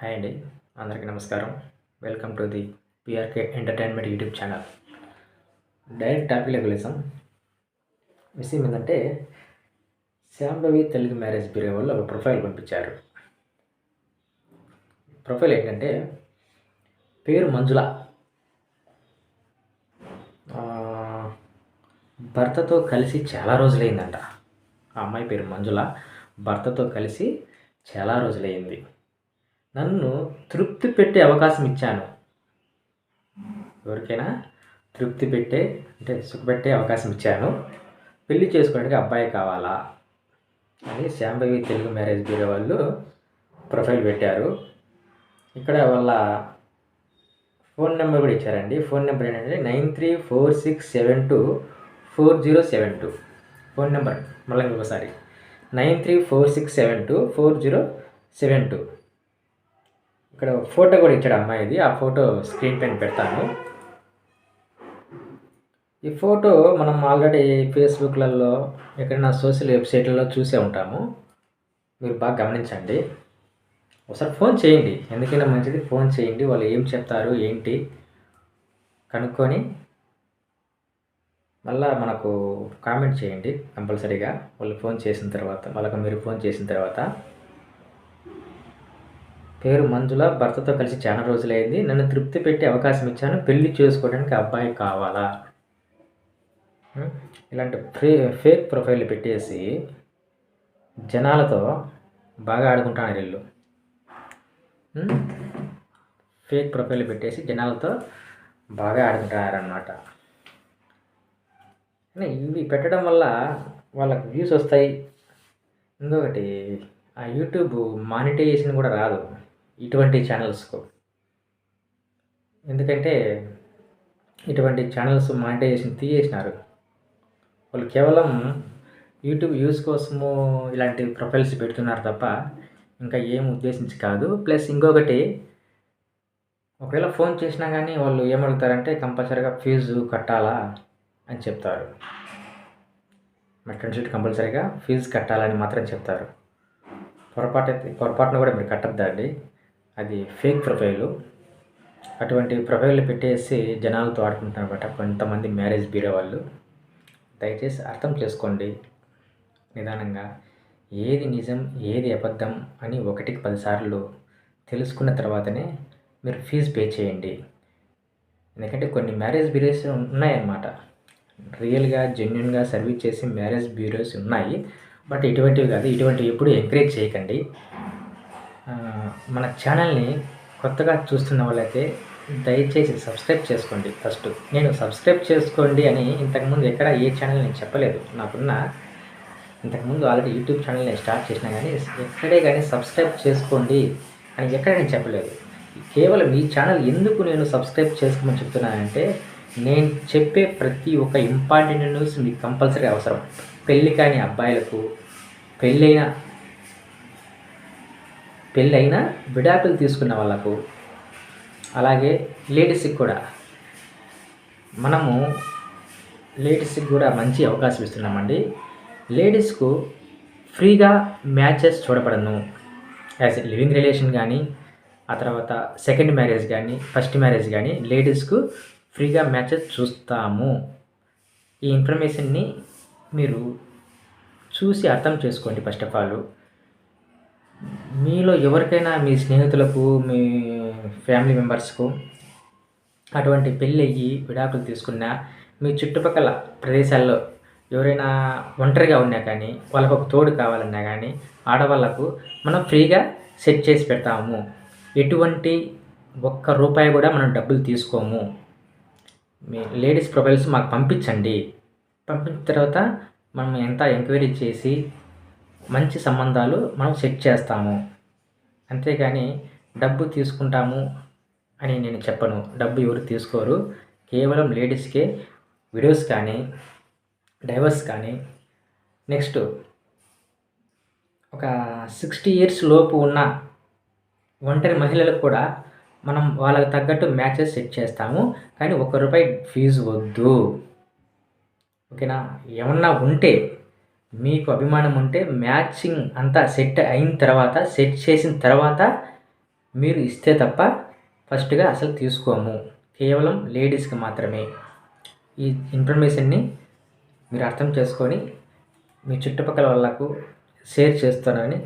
Hi అండి. అందరికీ నమస్కారం. Welcome to the PRK entertainment YouTube channel. Direct topic లెగలిజం విషయం ఏంటంటే శాంభవి తెలుగు మ్యారేజ్ బ్యూరో వాళ్ళు ఒక ప్రొఫైల్ పంపించారు. ప్రొఫైల్ ఏంటంటే పేరు మంజుల. భర్తతో కలిసి చాలా రోజులైందంట. ఆ అమ్మాయి పేరు మంజుల. భర్తతో కలిసి చాలా రోజులైంది. నన్ను తృప్తి పెట్టే అవకాశం ఇచ్చాను. ఎవరికైనా తృప్తి పెట్టే అంటే సుఖపెట్టే అవకాశం ఇచ్చాను. పెళ్ళి చేసుకోవడానికి అబ్బాయి కావాలా? అని శాంభవి తెలుగు మ్యారేజ్ బ్యూరో వాళ్ళు ప్రొఫైల్ పెట్టారు. ఇక్కడ వాళ్ళ ఫోన్ నెంబర్ కూడా ఇచ్చారండి. ఫోన్ నెంబర్ ఏంటంటే nine three four six seven two four zero seven two. Phone number మళ్ళీ ఇంకొకసారి. Nine three four six seven two four zero seven two. ఇక్కడ ఫోటో కూడా ఇచ్చాడు అమ్మాయిది ఆ ఫోటో స్క్రీన్ పైన పెడతాను. ఈ ఫోటో మనం ఆల్రెడీ ఫేస్బుక్లలో ఎక్కడైనా సోషల్ వెబ్సైట్లలో చూసే ఉంటాము. మీరు బాగా గమనించండి. ఒకసారి ఫోన్ చేయండి. ఎందుకైనా మంచిది ఫోన్ చేయండి. వాళ్ళు ఏం చెప్తారు ఏంటి? కనుక్కొని మళ్ళా మనకు కామెంట్ చేయండి కంపల్సరీగా. వాళ్ళు ఫోన్ చేసిన తర్వాత వాళ్ళకి మీరు ఫోన్ చేసిన తర్వాత. పేరు మంజుల భర్తతో కలిసి చాలా రోజులైంది. నన్ను తృప్తి పెట్టే అవకాశం ఇచ్చాను. పెళ్ళి చేసుకోవడానికి అబ్బాయి కావాలా? ఇలాంటి ఫే ఫేక్ ప్రొఫైల్ పెట్టేసి జనాలతో బాగా ఆడుకుంటున్నారు వీళ్ళు. ఫేక్ ప్రొఫైల్ పెట్టేసి జనాలతో బాగా ఆడుకుంటున్నారన్నమాట ఇవి పెట్టడం వల్ల వాళ్ళకి వ్యూస్ వస్తాయి. ఇంకొకటి ఆ యూట్యూబ్ మానిటైజేషన్ కూడా రాదు. ఇటువంటి ఛానల్స్కు ఎందుకంటే ఇటువంటి ఛానల్స్ మానిటైజేషన్ తీసేసినారు. వాళ్ళు కేవలం యూట్యూబ్ యూస్ కోసము ఇలాంటి ప్రొఫైల్స్ పెడుతున్నారు తప్ప ఇంకా ఏం ఉద్దేశించి కాదు. ప్లస్ ఇంకొకటి ఒకవేళ ఫోన్ చేసినా కానీ వాళ్ళు ఏమడుగుతారంటే కంపల్సరీగా ఫీజు కట్టాలా అని చెప్తారు. మెట్రన్ షీట్ కంపల్సరీగా ఫీజు కట్టాలని మాత్రం చెప్తారు. పొరపాటు పొరపాటును పొరపాటున కూడా మీరు కట్టద్దండి అది ఫేక్ ప్రొఫైలు అటువంటి ప్రొఫైల్ పెట్టేసి జనాలతో ఆడుకుంటున్నమాట కొంతమంది మ్యారేజ్ బీడే వాళ్ళు. దయచేసి అర్థం చేసుకోండి నిదానంగా. ఏది నిజం ఏది అబద్ధం అని ఒకటికి పదిసార్లు తెలుసుకున్న తర్వాతనే మీరు ఫీజు పే చేయండి. ఎందుకంటే కొన్ని మ్యారేజ్ బ్యూరోస్ ఉన్నాయన్నమాట. రియల్గా జెన్యున్గా సర్వీస్ చేసే మ్యారేజ్ బ్యూరోస్ ఉన్నాయి. బట్ ఇటువంటివి కాదు ఇటువంటివి ఎప్పుడు ఎంకరేజ్ చేయకండి. మన ఛానల్ని కొత్తగా చూస్తున్న వాళ్ళైతే దయచేసి సబ్స్క్రైబ్ చేసుకోండి ఫస్ట్. నేను సబ్స్క్రైబ్ చేసుకోండి అని ఇంతకుముందు ఎక్కడ ఏ ఛానల్ నేను చెప్పలేదు. నాకున్న ఇంతకుముందు ఆల్రెడీ యూట్యూబ్ ఛానల్ నేను స్టార్ట్ చేసినా కానీ ఎక్కడే కానీ సబ్స్క్రైబ్ చేసుకోండి అని ఎక్కడ నేను చెప్పలేదు. కేవలం ఈ ఛానల్ ఎందుకు నేను సబ్స్క్రైబ్ చేసుకోమని చెప్తున్నానంటే నేను చెప్పే ప్రతి ఒక్క ఇంపార్టెంట్ న్యూస్ మీకు కంపల్సరీ అవసరం. పెళ్ళి కాని అబ్బాయిలకు పెళ్ళైన పెళ్ళైన విడాకులు తీసుకున్న వాళ్ళకు అలాగే లేడీస్కి కూడా. మనము లేడీస్కి కూడా మంచి అవకాశం ఇస్తున్నామండి. లేడీస్కు ఫ్రీగా మ్యాచెస్ చూడబడను. యాజ్ లివింగ్ రిలేషన్ కానీ ఆ తర్వాత సెకండ్ మ్యారేజ్ కానీ ఫస్ట్ మ్యారేజ్ కానీ లేడీస్కు ఫ్రీగా మ్యాచెస్ చూస్తాము. ఈ ఇన్ఫర్మేషన్ని మీరు చూసి అర్థం చేసుకోండి ఫస్ట్ ఆఫ్ ఆల్. మీలో ఎవరికైనా మీ స్నేహితులకు మీ ఫ్యామిలీ మెంబర్స్కు అటువంటి పెళ్ళి అయ్యి విడాకులు తీసుకున్నా మీ చుట్టుపక్కల ప్రదేశాల్లో ఎవరైనా ఒంటరిగా ఉన్నా కానీ వాళ్ళకు ఒక తోడు కావాలన్నా కానీ ఆడవాళ్ళకు మనం ఫ్రీగా సెట్ చేసి పెడతాము. ఎటువంటి ఒక్క రూపాయి కూడా మనం డబ్బులు తీసుకోము. మీ లేడీస్ ప్రొఫైల్స్ మాకు పంపించండి. పంపించిన తర్వాత మనం ఎంత ఎంక్వైరీ చేసి మంచి సంబంధాలు మనం సెట్ చేస్తాము. అంతేగాని డబ్బు తీసుకుంటాము అని నేను చెప్పను. డబ్బు ఎవరు తీసుకోరు. కేవలం లేడీస్కే వీడియోస్ కానీ డైవర్స్ కానీ. నెక్స్ట్ ఒక సిక్స్టీ ఇయర్స్ లోపు ఉన్న ఒంటరి మహిళలకు కూడా మనం వాళ్ళకి తగ్గట్టు మ్యాచెస్ సెట్ చేస్తాము. కానీ ఒక రూపాయి ఫీజు వద్దు. ఓకేనా? ఏమన్నా ఉంటే మీకు అభిమానం ఉంటే మ్యాచింగ్ అంతా సెట్ అయిన తర్వాత సెట్ చేసిన తర్వాత మీరు ఇస్తే తప్ప ఫస్ట్గా అసలు తీసుకోము. కేవలం లేడీస్కి మాత్రమే. ఈ ఇన్ఫర్మేషన్ని మీరు అర్థం చేసుకొని మీ చుట్టుపక్కల వాళ్ళకు షేర్ చేస్తారని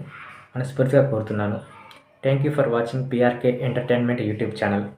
మనస్ఫూర్తిగా కోరుతున్నాను. Thank you for watching PRK entertainment YouTube channel